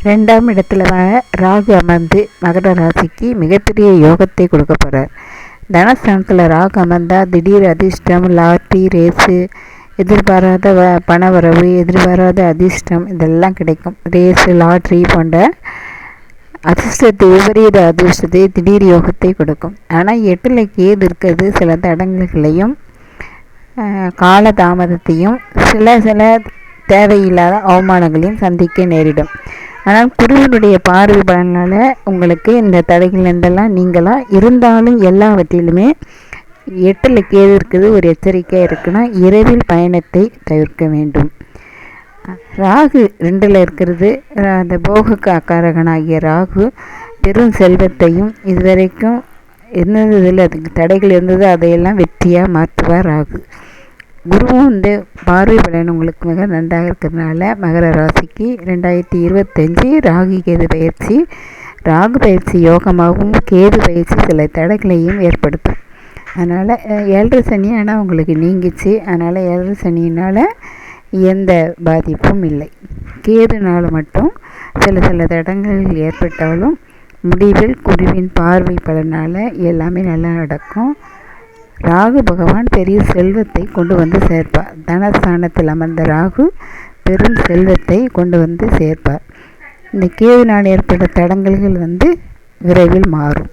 ரெண்டாம் இடத்துல வ- ராகு அமர்ந்து மகர ராசிக்கு மிகப்பெரிய யோகத்தை கொடுக்க போகிறார் தனஸ்தானத்தில் ராகு அமர்ந்தால் திடீர் அதிர்ஷ்டம் லாட்டரி ரேஸு எதிர்பாராத வ பணவரவு எதிர்பாராத அதிர்ஷ்டம் இதெல்லாம் கிடைக்கும். ரேஸு லாட்ரி போன்ற அதிர்ஷ்டத்தை விபரீத அதிர்ஷ்டத்தை திடீர் யோகத்தை கொடுக்கும். ஆனால் எட்டில் கேது இருக்கிறது சில தடங்குகளையும் கால தாமதத்தையும் சில சில தேவையில்லாத அவமானங்களையும் சந்திக்க நேரிடும். ஆனால் குருவினுடைய பார்வை பலனால் உங்களுக்கு இந்த தடைகள் இருந்தெல்லாம் நீங்களாக இருந்தாலும் எல்லாவற்றிலுமே எட்டில் கேது இருக்குது ஒரு எச்சரிக்கையாக இருக்குன்னா இரவில் பயணத்தை தவிர்க்க வேண்டும். ராகு ரெண்டில் இருக்கிறது. அந்த போக காரகனாகிய ராகு பெரும் செல்வத்தையும் இதுவரைக்கும் இருந்ததில் அதுக்கு தடைகள் இருந்தது அதையெல்லாம் வெற்றியாக மாற்றுவார் ராகு. குருவும் இந்த பார்வை பலன் உங்களுக்கு மிக நன்றாக இருக்கிறதுனால மகர ராசிக்கு ரெண்டாயிரத்தி இருபத்தஞ்சி ராகு கேது பயிற்சி ராகு பயிற்சி யோகமாகவும் கேது பயிற்சி சில தடைகளையும் ஏற்படுத்தும். அதனால் ஏழரை சனி ஆனால் உங்களுக்கு நீங்கிச்சு. அதனால் ஏழரை சனியினால் எந்த பாதிப்பும் இல்லை. கேதுனால் மட்டும் சில சில தடங்கள் ஏற்பட்டாலும் முடிவில் குருவின் பார்வை பலனால் எல்லாமே நல்லா நடக்கும். ராகு பகவான் பெரிய செல்வத்தை கொண்டு வந்து சேர்ப்பார். தனஸ்தானத்தில் அமர்ந்த ராகு பெரும் செல்வத்தை கொண்டு வந்து சேர்ப்பார். இந்த கேதுனால் ஏற்பட்ட தடங்கல்கள் வந்து விரைவில் மாறும்.